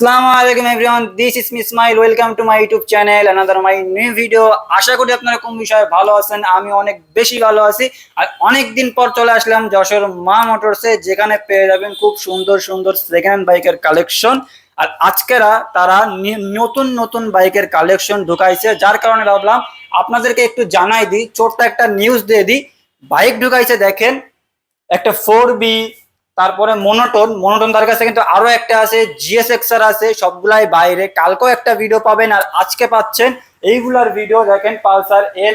আসসালামু আলাইকুম everyone this is me smile welcome to my YouTube channel another my new video আশা করি আপনারা কোন বিষয়ে ভালো আছেন? আমি অনেক বেশি ভালো আছি। আর অনেক দিন পর চলে আসলাম যশোর মা মোটরসে, যেখানে পেয়ে যাবেন খুব সুন্দর সুন্দর সেকেন্ড হ্যান্ড বাইকের কালেকশন আর আজকেরা তারা নতুন নতুন বাইকের কালেকশন ঢুকাইছে। যার কারণে ভাবলাম আপনাদেরকে একটু জানাই দিই, ছোট্ট একটা নিউজ দিয়ে দিই। বাইক ঢুকাইছে দেখেন, একটা ফোর বি তারপরে মনোটন মনোটন তার কাছে কিন্তু আরও একটা আছে জিএস এক্সার আছে, সবগুলাই বাইরে। কালকেও একটা ভিডিও পাবেন আর আজকে পাচ্ছেন এইগুলার ভিডিও দেখেন পালসার এন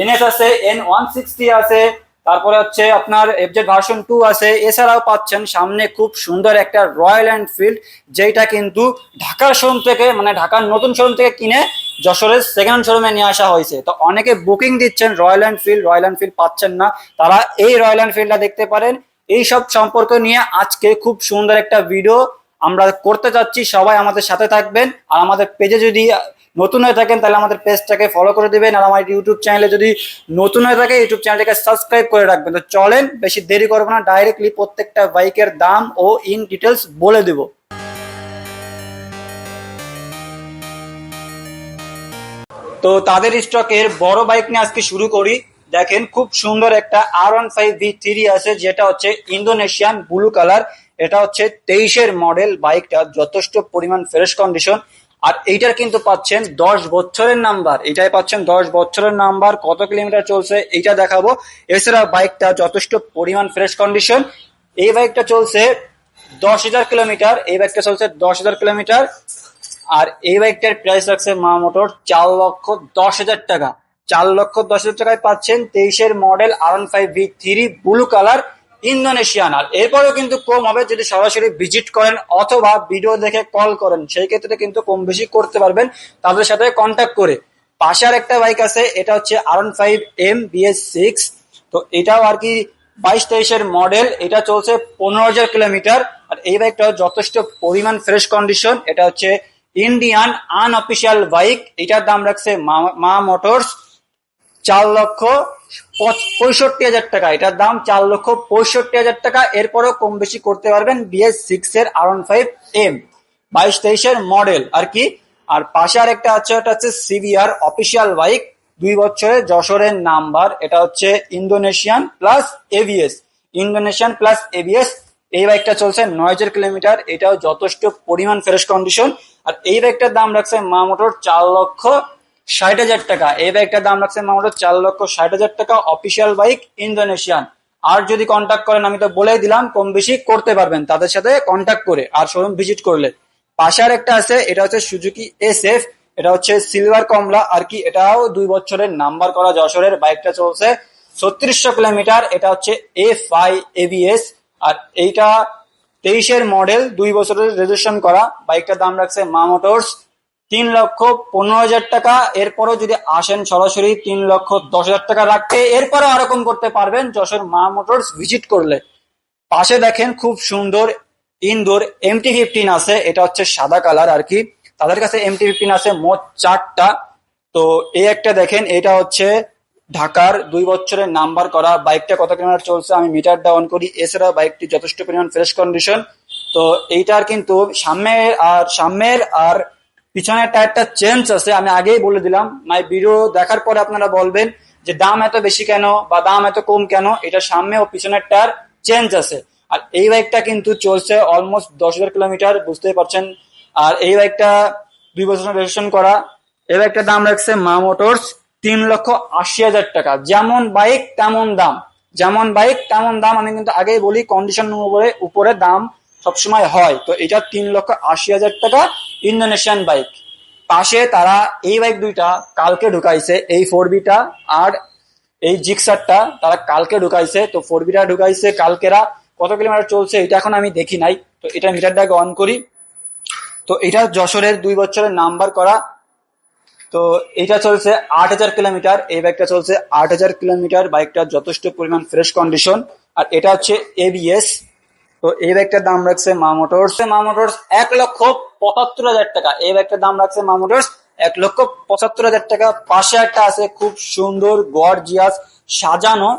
এনএস আছে এন ওয়ান সিক্সটি আছে, তারপরে হচ্ছে আপনার এফজেড ভার্সন টু আছে, এছাড়াও পাচ্ছেন সামনে খুব সুন্দর একটা রয়্যাল এনফিল্ড যেটা কিন্তু ঢাকার শোরুম থেকে মানে ঢাকার নতুন শোরুম থেকে কিনে যশোরের সেকেন্ড শোরুমে নিয়ে আসা হয়েছে। তো অনেকে বুকিং দিচ্ছেন রয়্যাল এনফিল্ড রয়্যাল এনফিল্ড পাচ্ছেন না, তারা এই রয়্যাল এনফিল্ডটা দেখতে পারেন। এই সব সম্পর্ক নিয়ে আজকে খুব সুন্দর একটা ভিডিও আমরা করতে যাচ্ছি। সবাই আমাদের সাথে থাকবেন। আর আমাদের পেজে যদি নতুন হয়ে থাকেন, তাহলে আমাদের পেজটাকে ফলো করে দিবেন। আর আমার ইউটিউব চ্যানেলে যদি নতুন হয়ে থাকে ইউটিউব চ্যানেলটাকে সাবস্ক্রাইব করে রাখবেন। তো চলেন, বেশি দেরি করব না। ডাইরেক্টলি প্রত্যেকটা বাইকের দাম ও ইন ডিটেলস বলে দেবো। তো তাদের স্টকের বড় বাইক নিয়ে আজকে শুরু করি। দেখেন খুব সুন্দর একটা R one five V three আছে, যেটা হচ্ছে ইন্দোনেশিয়ান ব্লু কালার এটা হচ্ছে তেইশের মডেল বাইকটা যথেষ্ট পরিমাণ ফ্রেশ কন্ডিশন আর এইটার কিন্তু পাচ্ছেন দশ বছরের নাম্বার এটাই পাচ্ছেন দশ বছরের নাম্বার কত কিলোমিটার চলছে এইটা দেখাবো। এছাড়া বাইকটা যথেষ্ট পরিমাণ ফ্রেশ কন্ডিশন এই বাইকটা চলছে দশ হাজার কিলোমিটার। এই বাইকটা চলছে দশ হাজার কিলোমিটার। আর এই বাইকটার প্রাইস রাখছে মা মোটর চার লক্ষ দশ হাজার টাকা। চার লক্ষ দশ হাজার টাকায় পাচ্ছেন তেইশের model R five V three blue colour Indonesian আর এরপরেও কিন্তু কম হবে যদি সরাসরি ভিজিট করেন অথবা ভিডিও দেখে কল করেন, সেই ক্ষেত্রে কিন্তু কম বেশি করতে পারবেন। তাদের সাথে কন্ট্যাক্ট করে। পাশে আর একটা বাইক আছে, এটা হচ্ছে R one five M BS six তো এটাও আর কি বাইশ তেইশের মডেল এটা চলছে পনেরো হাজার কিলোমিটার। আর এই বাইকটা যথেষ্ট পরিমাণ ফ্রেশ কন্ডিশন এটা হচ্ছে ইন্ডিয়ান আনঅফিসিয়াল বাইক এটার দাম রাখছে মা মোটরস চার লক্ষ পঁয়ষট্টি হাজার টাকা। এটার দাম চার লক্ষ পঁয়ষট্টি হাজার টাকা। এরপরেও কম বেশি করতে পারবেন বিএস সিক্স এর আর ফাইভ এম বাইশ তেইশের মডেল আর কি? আর পাশে আর একটা আছে, ওটা হচ্ছে সিভিআর অফিসিয়াল বাইক দুই বছরের যশোরের নাম্বার। এটা হচ্ছে Indonesian plus ABS Indonesian plus ABS এই বাইকটা চলছে নয় হাজার কিলোমিটার। এটাও যথেষ্ট পরিমাণ ফ্রেশ কন্ডিশন আর এই বাইকটার দাম রাখছে মা মোটর চার লক্ষ ষাট হাজার টাকা। এই বাইকটার দাম রাখছে মা মোটর চার লক্ষ ষাট হাজার টাকা। অফিসিয়াল বাইক ইন্দোনেশিয়ান আর যদি কন্ট্যাক্ট করেন, আমি তো বলেই দিলাম, কম বেশি করতে পারবেন তাদের সাথে কন্ট্যাক্ট করে। আর শোরুম ভিজিট করলে। পাশে আর একটা আছে, এটা হচ্ছে সুজুকি এস এফ এটা হচ্ছে সিলভার কমলা। আর কি, এটাও দুই বছরের নাম্বার করা যশোরের বাইকটা চলছে। ছত্রিশশো কিলোমিটার, এটা হচ্ছে এফ আই এবিএস আর এইটা তেইশের মডেল দুই বছরের রেজিস্ট্রেশন করা। বাইকটার দাম রাখছে মা মোটরস। তিন লক্ষ পনেরো হাজার টাকা। এরপরও যদি আসেন সরাসরি তিন লক্ষ দশ হাজার টাকা রাখতে, এরপরও আরও কম করতে পারবেন যশোর মা মোটরস ভিজিট করলে। পাশে দেখেন খুব সুন্দর ইন্দোর এমটি ফিফটিন আছে, এটা হচ্ছে সাদা কালার আর কি। তাদের কাছে এমটি ফিফটিন আছে মোট চারটা। তো এই একটা দেখেন, এটা হচ্ছে ঢাকার দুই বছরের নাম্বার করা। বাইকটা কত কিলোমিটার চলছে আমি মিটার ডাউন করি। এছাড়া বাইকটি যথেষ্ট পরিমাণ ফ্রেশ কন্ডিশন তো এইটার কিন্তু সামনের আর সামনের আর পিছনের টায়ারটা চেঞ্জ আছে, আমি আগেই বলে দিলাম। নাই ভিডিও দেখার পরে আপনারা বলবেন যে দাম এত বেশি কেন বা দাম এত কম কেন? এটা সামনে ও পিছনের টায়ার চেঞ্জ আছে। আর এই বাইকটা কিন্তু চলছে অলমোস্ট দশ হাজার কিলোমিটার বুঝতেই পারছেন। আর এই বাইকটা দুই বছর রেজিস্ট্রেশন করা। এই বাইকটার দাম রাখছে মা মোটরস তিন লক্ষ আশি হাজার টাকা। যেমন বাইক তেমন দাম। যেমন বাইক তেমন দাম। আমি কিন্তু আগেই বলি কন্ডিশন উপরে উপরে দাম সবসময় হয়। তো এটা তিন লক্ষ আশি হাজার টাকা ইন্দোনেশিয়ান বাইক পাশে তারা এই বাইক দুইটা কালকে ঢুকাইছে, এই ফোর বিটা আর এই জিক্সারটা তারা কালকে ঢুকাইছে। তো ফোর বিটা ঢুকাইছে কালকেরা। কত কিলোমিটার চলছে এটা এখন আমি দেখি নাই। তো এটা মিটারটাকে অন করি। তো এটা যশোরের দুই বছরের নাম্বার করা। তো এটা চলছে আট হাজার কিলোমিটার এই বাইকটা চলছে আট হাজার কিলোমিটার বাইকটা যথেষ্ট পরিমাণ ফ্রেশ কন্ডিশন আর এটা হচ্ছে এবিএস তো এই ব্যাগটার দাম রাখছে মা মোটরস। মা মোটরস এক লক্ষ পঁচাত্তর হাজার টাকা। এই ব্যাগটার দাম রাখছে মা মোটরস এক লক্ষ পঁচাত্তর হাজার টাকা। পাশে একটা আছে খুব সুন্দর, গর্জিয়াস, সাজানো,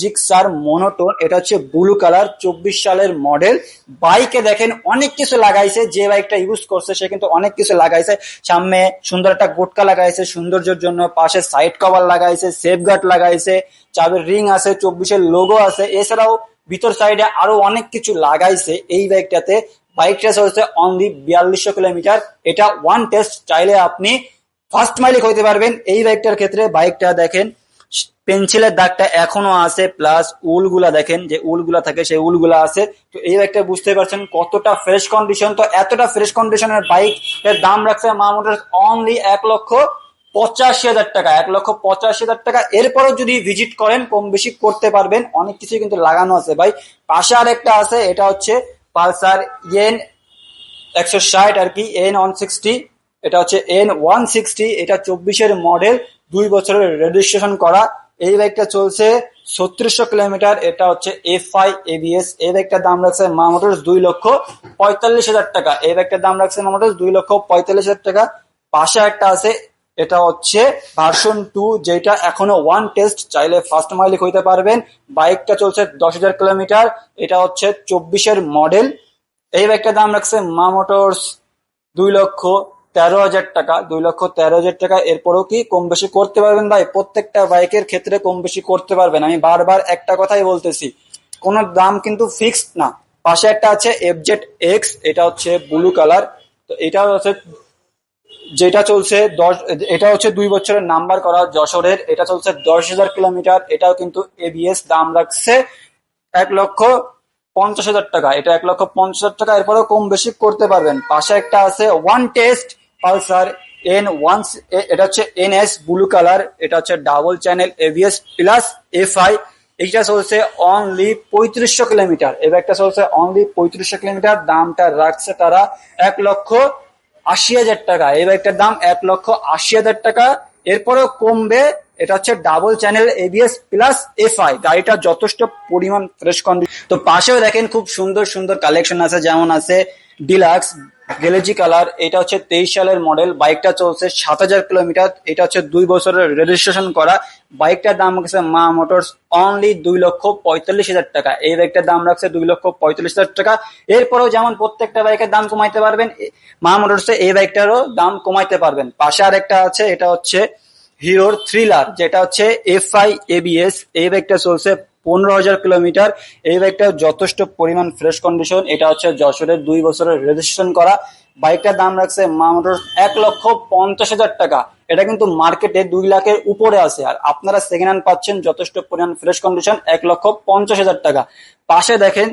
জিক্সার, মনোটোন। এটা হচ্ছে ব্লু কালার, চব্বিশ সালের মডেল। বাইকে দেখেন অনেক কিছু লাগাইছে। যে বাইকটা ইউজ করছে, সে কিন্তু অনেক কিছু লাগাইছে। সামনে সুন্দর একটা গোটকা লাগাইছে সৌন্দর্যের জন্য। পাশে সাইড কভার লাগাইছে সেফ গার্ড লাগাইছে। চাবির রিং আছে, চব্বিশের লোগো আছে। এছাড়াও ভিতর সাইডে আরও অনেক কিছু লাগাইছে। এই বাইকটাতে, বাইকটা চলছে অনলি বিয়াল্লিশশো কিলোমিটার। এটা ওয়ান টেস্ট চাইলে আপনি ফার্স্ট মাইলিক হইতে পারবেন। এই বাইকটার ক্ষেত্রে বাইকটা দেখেন পেন্সিলের দাগটা এখনও আছে প্লাস উলগুলা দেখেন, যে উলগুলা থাকে, সেই উলগুলা আছে। তো এই বাইকটা বুঝতে পারছেন কতটা ফ্রেশ কন্ডিশন তো এতটা ফ্রেশ কন্ডিশনের বাইক এর দাম রাখছে মামুটার অনলি এক লক্ষ পঁচাশি হাজার টাকা, এক লক্ষ পঁচাশি হাজার টাকা। এরপরও যদি ভিজিট করেন, কম বেশি করতে পারবেন। অনেক কিছু কিন্তু লাগানো আছে ভাই। পাশে আর একটা আছে, এটা হচ্ছে পালসার ইয়েন একশো ষাট আর কি, এন ওয়ান সিক্সটি। এটা হচ্ছে এন ওয়ান সিক্সটি, এটা চব্বিশের মডেল দুই বছরের রেজিস্ট্রেশন করা। এই বাইকটা চলছে ছত্রিশশো কিলোমিটার, এটা হচ্ছে এফ আই এবিএস। এই বাইকটার দাম রাখছে মা মোটরস দুই লক্ষ পঁয়তাল্লিশ হাজার টাকা। এই বাইকটার দাম রাখছে মা দুই লক্ষ পঁয়তাল্লিশ হাজার টাকা। পাশে একটা আছে এটা হচ্ছে ভার্সন টু যেটা এখনও ওয়ান টেস্ট চাইলে ফার্স্ট মাইলিক হইতে পারবেন। বাইকটা চলছে দশ হাজার কিলোমিটার। এটা হচ্ছে চব্বিশের মডেল এই বাইকটার দাম রাখছে মা মোটরস দুই লক্ষ তেরো হাজার টাকা। দুই লক্ষ তেরো হাজার টাকা। এরপরও কি কম বেশি করতে পারবেন ভাই? প্রত্যেকটা বাইকের ক্ষেত্রে কম বেশি করতে পারবেন। আমি বারবার একটা কথাই বলতেছি, কোন দাম কিন্তু ফিক্সড না। পাশে একটা আছে এফজেড এক্স এটা হচ্ছে ব্লু কালার তো এটা হচ্ছে যেটা চলছে দশ, এটা হচ্ছে দুই বছরের নাম্বার করা যশোরের, এটা চলছে দশ হাজার কিলোমিটার, এটাও কিন্তু এবিএস দাম রাখছে এক লক্ষ পঞ্চাশ হাজার টাকা, এটা এক লক্ষ পঞ্চাশ হাজার টাকা, এরপরেও কম বেশি করতে পারবেন। পাশে একটা আছে one test Pulsar N one এটা হচ্ছে এন এস ব্লু কালার এটা হচ্ছে double channel ABS plus F I এইটা চলছে অনলি পঁয়ত্রিশশো কিলোমিটার। এবার একটা চলছে অনলি পঁয়ত্রিশশো কিলোমিটার, দামটা রাখছে তারা এক লক্ষ আশি হাজার টাকা। এই বাইকটার দাম এক লক্ষ আশি হাজার টাকা। এরপরেও কমবে, এটা হচ্ছে double channel ABS plus FI গাড়িটা যথেষ্ট পরিমাণ ফ্রেশ কন্ডিশন তো পাশেও দেখেন, খুব সুন্দর সুন্দর কালেকশন আছে, যেমন আছে ডিলাক্স গেলেজি কালার এটা হচ্ছে তেইশ সালের মডেল বাইকটা চলছে সাত হাজার কিলোমিটার, এটা হচ্ছে দুই বছরের রেজিস্ট্রেশন করা। বাইকটার দাম রাখছে মা মোটরস অনলি দুই লক্ষ পঁয়তাল্লিশ হাজার টাকা। এই বাইকটার দাম রাখছে দুই লক্ষ পঁয়তাল্লিশ হাজার টাকা। এরপরেও যেমন প্রত্যেকটা বাইকের দাম কমাইতে পারবেন, মা মোটরসে এই বাইকটারও দাম কমাইতে পারবেন। পাশে আর একটা আছে, এটা হচ্ছে হিরোর থ্রিলার যেটা হচ্ছে এফ আই এবিএস এই বাইকটা চলছে পনেরো হাজার কিলোমিটার। এই বাইকটা যথেষ্ট পরিমাণ ফ্রেশ কন্ডিশন এটা হচ্ছে যশোরের দুই বছরের রেজিস্ট্রেশন করা। বাইকটার দাম রাখছে মা মোটর এক লক্ষ পঞ্চাশ হাজার টাকা। এটা কিন্তু মার্কেটে দুই লাখের উপরে আছে। আর আপনারা সেকেন্ড হ্যান্ড পাচ্ছেন যথেষ্ট পরিমাণ ফ্রেশ কন্ডিশন এক লক্ষ পঞ্চাশ হাজার টাকা। পাশে দেখেন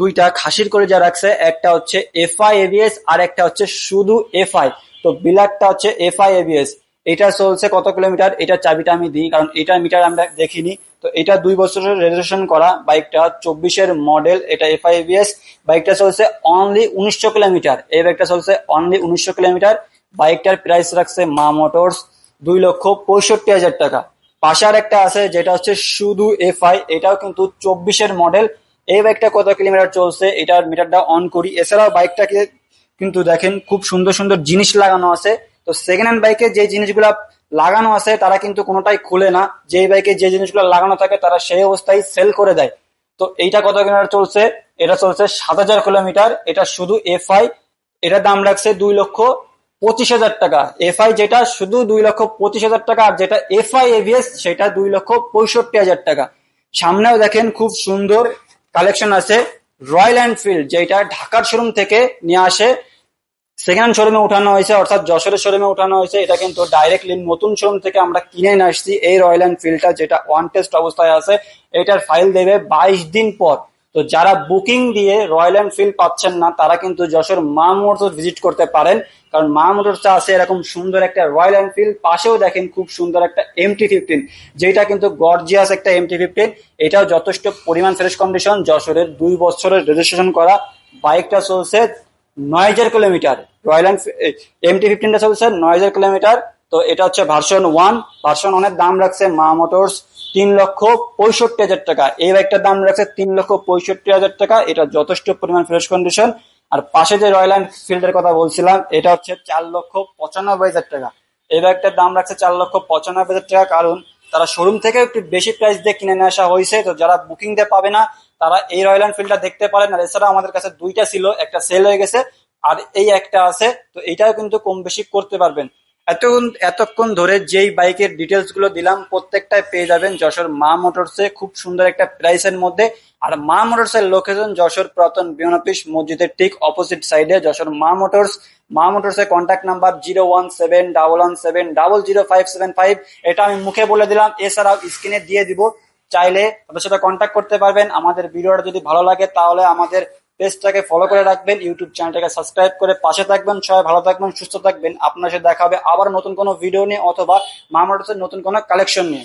দুইটা খাসির করে যা রাখছে। একটা হচ্ছে এফআই এবিএস আর একটা হচ্ছে শুধু এফআই তো বিলাকটা হচ্ছে এফআই এবিএস এটা চলছে কত কিলোমিটার? এটা চাবিটা আমি দিই, কারণ এটা মিটার আমরা দেখিনি। তো এটা দুই বছরের রেজিস্ট্রেশন করা। বাইকটা চব্বিশের মডেল এটা এফআইবিএস বাইকটা চলছে অনলি উনিশশো কিলোমিটার। এই বাইকটা চলছে অনলি উনিশশো কিলোমিটার। বাইকটার প্রাইস রাখছে মা মোটরস দুই লক্ষ পঁয়ষট্টি হাজার টাকা। পাশে আর একটা আছে, যেটা হচ্ছে শুধু এফআই এটাও কিন্তু চব্বিশের মডেল এই বাইকটা কত কিলোমিটার চলছে, এটার মিটারটা অন করি। এছাড়াও বাইকটাকে কিন্তু দেখেন, খুব সুন্দর সুন্দর জিনিস লাগানো আছে। তো সেকেন্ড হ্যান্ড বাইকে যে জিনিসগুলা লাগানো আছে, তারা কিন্তু কোনোটাই খুলে না। যে বাইকে যে জিনিসগুলো লাগানো থাকে, তারা সেই অবস্থায় সেল করে দেয়। তো এইটা কত কিলোমিটার চলছে? এটা চলছে সাত হাজার কিলোমিটার। এটা শুধু এফআই এটার দাম রাখছে দুই লক্ষ পঁচিশ হাজার টাকা। এফআই যেটা শুধু দুই লক্ষ পঁচিশ হাজার টাকা, আর যেটা এফআই এভিএস সেটা দুই লক্ষ পঁয়ষট্টি হাজার টাকা। সামনেও দেখেন খুব সুন্দর কালেকশন আছে। রয়্যাল এনফিল্ড যেটা ঢাকার শোরুম থেকে নিয়ে আসে। সেকেন্ড শোরুমে উঠানো হয়েছে, অর্থাৎ যশোরের শোরুমে উঠানো হয়েছে। এটা কিন্তু ডাইরেক্টলি নতুন শোরুম থেকে আমরা কিনে নিয়ে আসছি এই রয়্যাল এনফিল্ডটা যেটা ওয়ান টেস্ট অবস্থায় আছে। এটার ফাইল দেবে বাইশ দিন পর। তো যারা বুকিং দিয়ে রয়্যাল এনফিল্ড পাচ্ছেন না, তারা কিন্তু যশোর মা মোটরস ভিজিট করতে পারেন। কারণ মা মোটরসটা আছে এরকম সুন্দর একটা রয়্যাল এনফিল্ড পাশেও দেখেন খুব সুন্দর একটা এমটি ফিফটিন যেটা কিন্তু গর্জিয়াস একটা এমটি ফিফটিন এটাও যথেষ্ট পরিমাণ ফ্রেশ কন্ডিশন যশোরের দুই বছরের রেজিস্ট্রেশন করা। বাইকটা চলছে নয় হাজার কিলোমিটার। রয়্যাল এমটি ফিফটিনটা চলছে নয় হাজার কিলোমিটার। তো এটা হচ্ছে ভার্সন ওয়ান ভার্সন ওয়ানের দাম রাখছে মা মোটরস তিন লক্ষ পঁয়ষট্টি হাজার টাকা। এই বাইকটার দাম রাখছে তিন লক্ষ পঁয়ষট্টি হাজার টাকা। এটা যথেষ্ট পরিমাণ ফ্রেশ কন্ডিশন আর পাশে যে রয়্যাল এনফিল্ডের কথা বলছিলাম, এটা হচ্ছে চার লক্ষ পঁচানব্বই হাজার টাকা। এই বাইকটার দাম রাখছে চার লক্ষ পঁচানব্বই হাজার টাকা। কারণ তারা শোরুম থেকে একটু বেশি প্রাইস দিয়ে কিনে নিয়ে আসা হয়েছে। তো যারা বুকিং দিয়ে পাবে না তারা এই রয়্যাল এনফিল্ডটা দেখতে পারেন। আর এছাড়া আমাদের কাছে দুইটা ছিল, একটা সেল হয়ে গেছে, আর এই একটা আছে। তো এটাও কিন্তু কম বেশি করতে পারবেন। এতক্ষণ এতক্ষণ ধরে যেই বাইকের ডিটেলসগুলো দিলাম, প্রত্যেকটাই পেয়ে যাবেন যশোর মা মোটরসে। খুব সুন্দর একটা প্রাইসের মধ্যে। আর মা মোটরস এর লোকেশন যশোর পুরাতন বিমান অফিস মসজিদের ঠিক অপোজিট সাইডে যশোর মা মোটরস। মা মোটরস এর contact number zero one seven double one seven double zero five seven five এটা আমি মুখে বলে দিলাম, এছাড়াও স্ক্রিনে দিয়ে দিব। চাইলে তাদের সাথে কন্ট্যাক্ট করতে পারবেন। আমাদের ভিডিওটা যদি ভালো লাগে, তাহলে আমাদের পেজটাকে ফলো করে রাখবেন ইউটিউব চ্যানেলটাকে সাবস্ক্রাইব করে পাশে থাকবেন। সবাই ভালো থাকবেন, সুস্থ থাকবেন। আপনার সাথে দেখা হবে আবার নতুন কোনো ভিডিও নিয়ে অথবা মামাটসের নতুন কোনো কালেকশন নিয়ে।